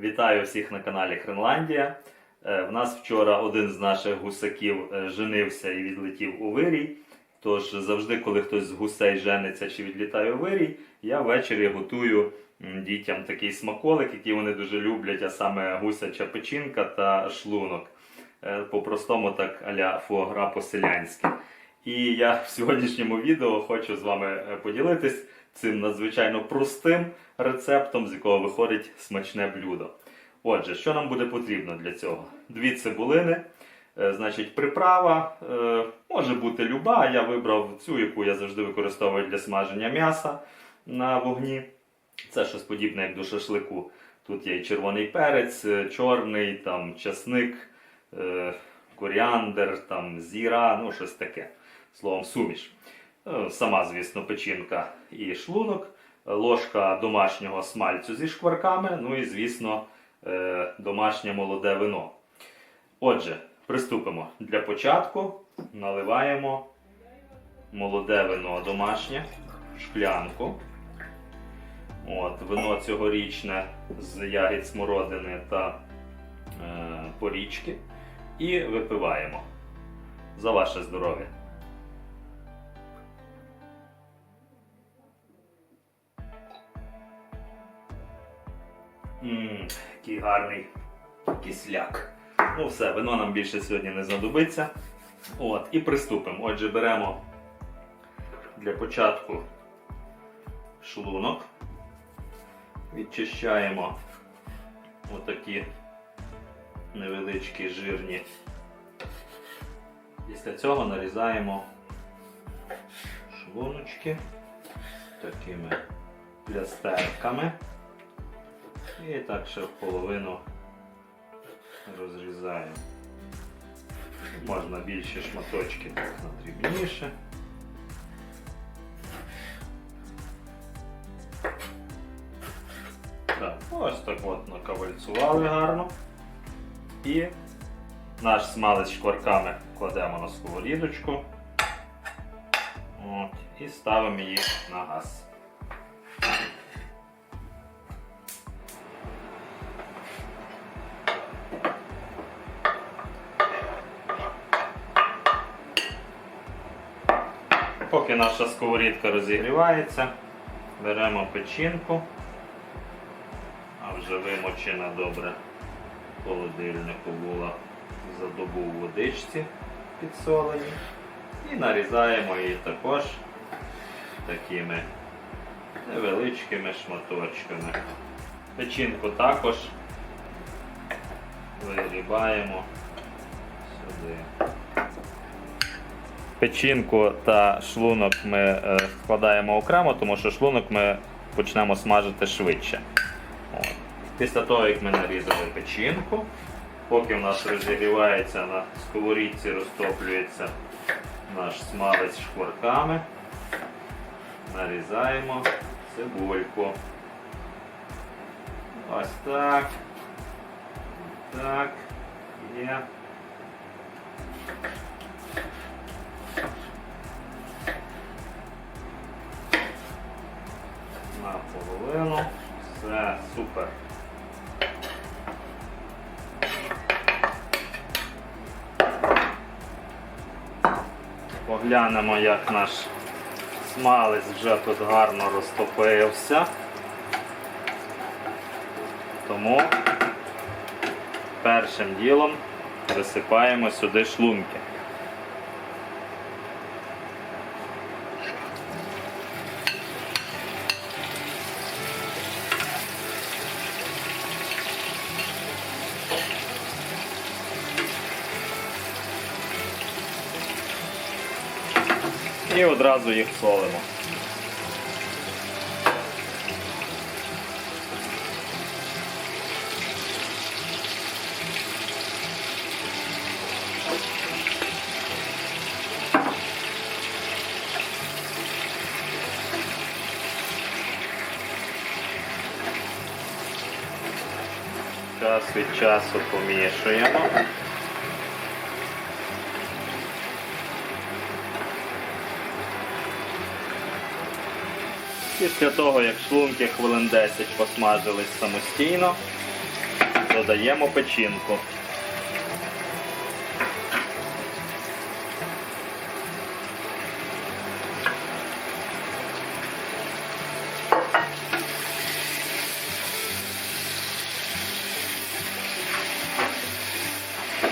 Вітаю всіх на каналі Хренландія. Е, В нас вчора один з наших гусаків е, женився і відлетів у вирій. Тож завжди, коли хтось з гусей жениться чи відлітає у вирій, я ввечері готую дітям такий смаколик, який вони дуже люблять, а саме гусяча печінка та шлунок. Е, По-простому так аля фуагра по-селянськи. І я в сьогоднішньому відео хочу з вами поділитись цим надзвичайно простим рецептом, з якого виходить смачне блюдо. Отже, що нам буде потрібно для цього? Дві цибулини, е, значить, приправа е, може бути люба. Я вибрав цю, яку я завжди використовую для смаження м'яса на вогні. Це щось подібне, як до шашлику. Тут є і червоний перець, е, чорний, там часник, коріандр, там зіра, ну щось таке. Словом, суміш. Е, Сама, звісно, печінка і шлунок, ложка домашнього смальцю зі шкварками, ну і, звісно, е, домашнє молоде вино. Отже, приступимо. Для початку наливаємо молоде вино домашнє, шклянку. От, вино цьогорічне з ягід смородини та е, порічки. І випиваємо. За ваше здоров'я. Ммм, який гарний кисляк. Ну все, вино нам більше сьогодні не знадобиться. От, і приступимо. Отже, беремо для початку шлунок, відчищаємо отакі невеличкі жирні. Після цього нарізаємо шлуночки такими плястерками. І так ще половину розрізаємо. Можна більші шматочки, так на дрібніше. Так, ось так от накавальцювали гарно. І наш смалець шкварками кладемо на сковорідочку. От, і ставимо її на газ. Поки наша сковорідка розігрівається, беремо печінку, а вже вимочена добре в холодильнику була за добу в водичці підсолені. І нарізаємо її також такими невеличкими шматочками. Печінку також вигрібаємо сюди. Печінку та шлунок ми е, складаємо окремо, тому що шлунок ми почнемо смажити швидше. Після того, як ми нарізали печінку, поки в нас розігрівається на сковорідці, розтоплюється наш смалець шкварками, нарізаємо цибульку. Ось так. Так. Є. наполовину. Все, супер. Поглянемо, як наш смалець вже тут гарно розтопився. Тому першим ділом висипаємо сюди шлунки. І одразу їх солимо. Час від часу помішуємо. Після того, як шлунки хвилин 10 посмажились самостійно, додаємо печінку.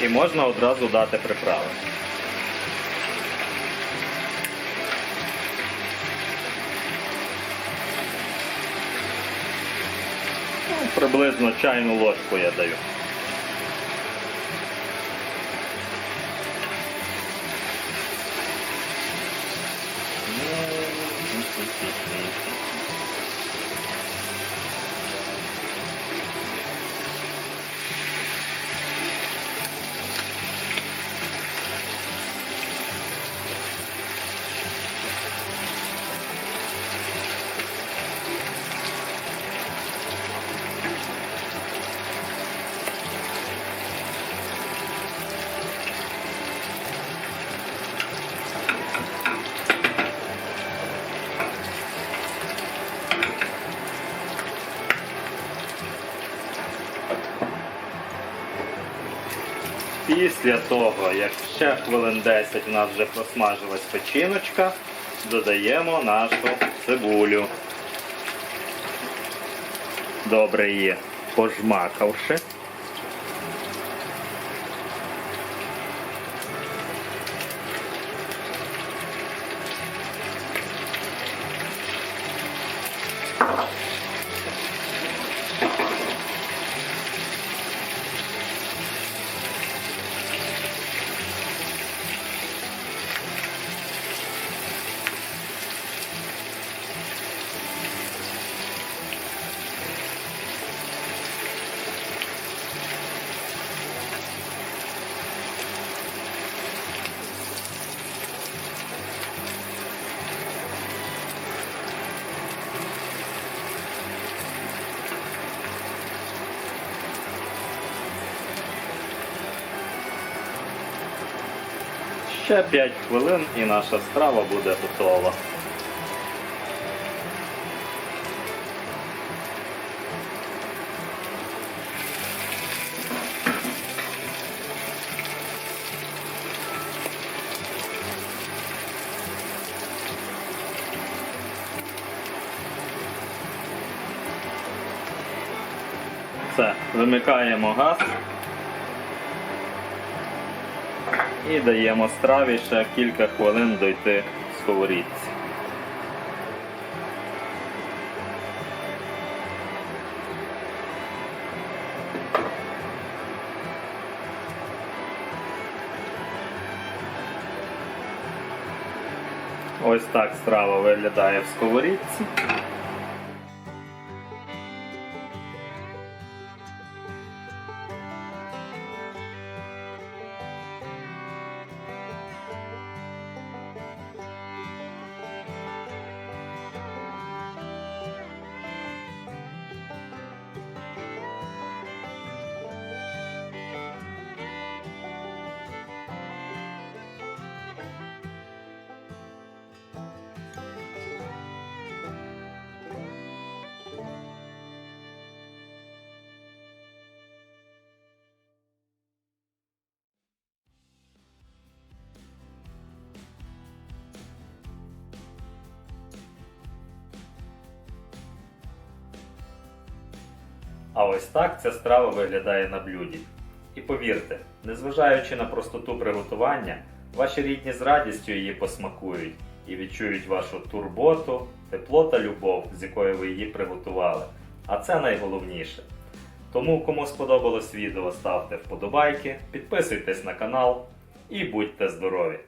І можна одразу дати приправи. Приблизно чайну ложку я даю. Після того, як ще хвилин 10 у нас вже просмажилась печіночка, додаємо нашу цибулю. Добре її пожмакавши. Ще 5 хвилин і наша страва буде готова. Все, вимикаємо газ. І даємо страві ще кілька хвилин дойти в сковорідці. Ось так страва виглядає в сковорідці. А ось так ця страва виглядає на блюді. І повірте, незважаючи на простоту приготування, ваші рідні з радістю її посмакують і відчують вашу турботу, тепло та любов, з якою ви її приготували. А це найголовніше. Тому, кому сподобалось відео, ставте вподобайки, підписуйтесь на канал і будьте здорові!